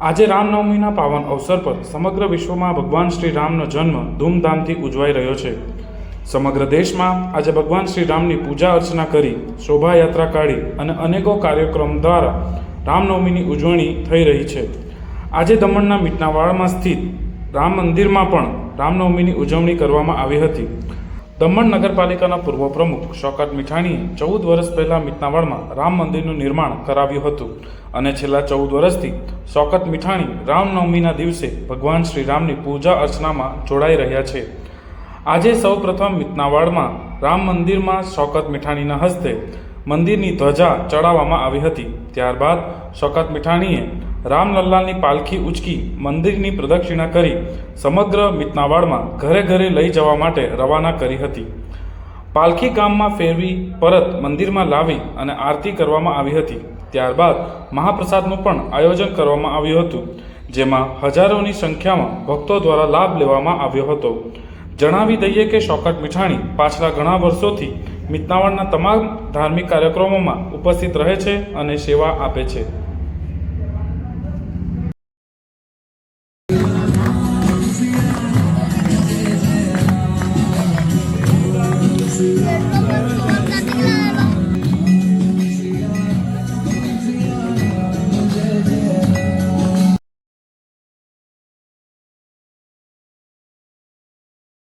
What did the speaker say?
આજે રામનવમીના પાવન અવસર પર સમગ્ર વિશ્વમાં ભગવાન શ્રી રામનો જન્મ ધૂમધામથી ઉજવાઈ રહ્યો છે. સમગ્ર દેશમાં આજે ભગવાન શ્રી રામની પૂજા અર્ચના કરી, શોભાયાત્રા કાઢી અને અનેકો કાર્યક્રમ દ્વારા રામનવમીની ઉજવણી થઈ રહી છે. આજે દમણના મીટનાવાડમાં સ્થિત રામ મંદિરમાં પણ રામનવમીની ઉજવણી કરવામાં આવી હતી. દમણ નગરપાલિકાના પૂર્વ પ્રમુખ શોકત મીઠાણીએ ચૌદ વર્ષ પહેલાં મિતનાવાડમાં રામ મંદિરનું નિર્માણ કરાવ્યું હતું. અને છેલ્લા ચૌદ વર્ષથી શોકત મીઠાણી રામનવમીના દિવસે ભગવાન શ્રી રામની પૂજા અર્ચનામાં જોડાઈ રહ્યા છે. આજે સૌ પ્રથમ મિતનાવાડમાં રામ મંદિરમાં શોકત મીઠાણીના હસ્તે મંદિરની ધ્વજા ચડાવવામાં આવી હતી. ત્યારબાદ શોકત મીઠાણીએ રામલલ્લાની પાલખી ઉચકી મંદિરની પ્રદક્ષિણા કરી સમગ્ર મિતનાવાડમાં ઘરે ઘરે લઈ જવા માટે રવાના કરી હતી. પાલખી ગામમાં ફેરવી પરત મંદિરમાં લાવી અને આરતી કરવામાં આવી હતી. ત્યારબાદ મહાપ્રસાદનું પણ આયોજન કરવામાં આવ્યું હતું, જેમાં હજારોની સંખ્યામાં ભક્તો દ્વારા લાભ લેવામાં આવ્યો હતો. જણાવી દઈએ કે શોકટ મીઠાણી પાછલા ઘણા વર્ષોથી મિતનાવડના તમામ ધાર્મિક કાર્યક્રમોમાં ઉપસ્થિત રહે છે અને સેવા આપે છે.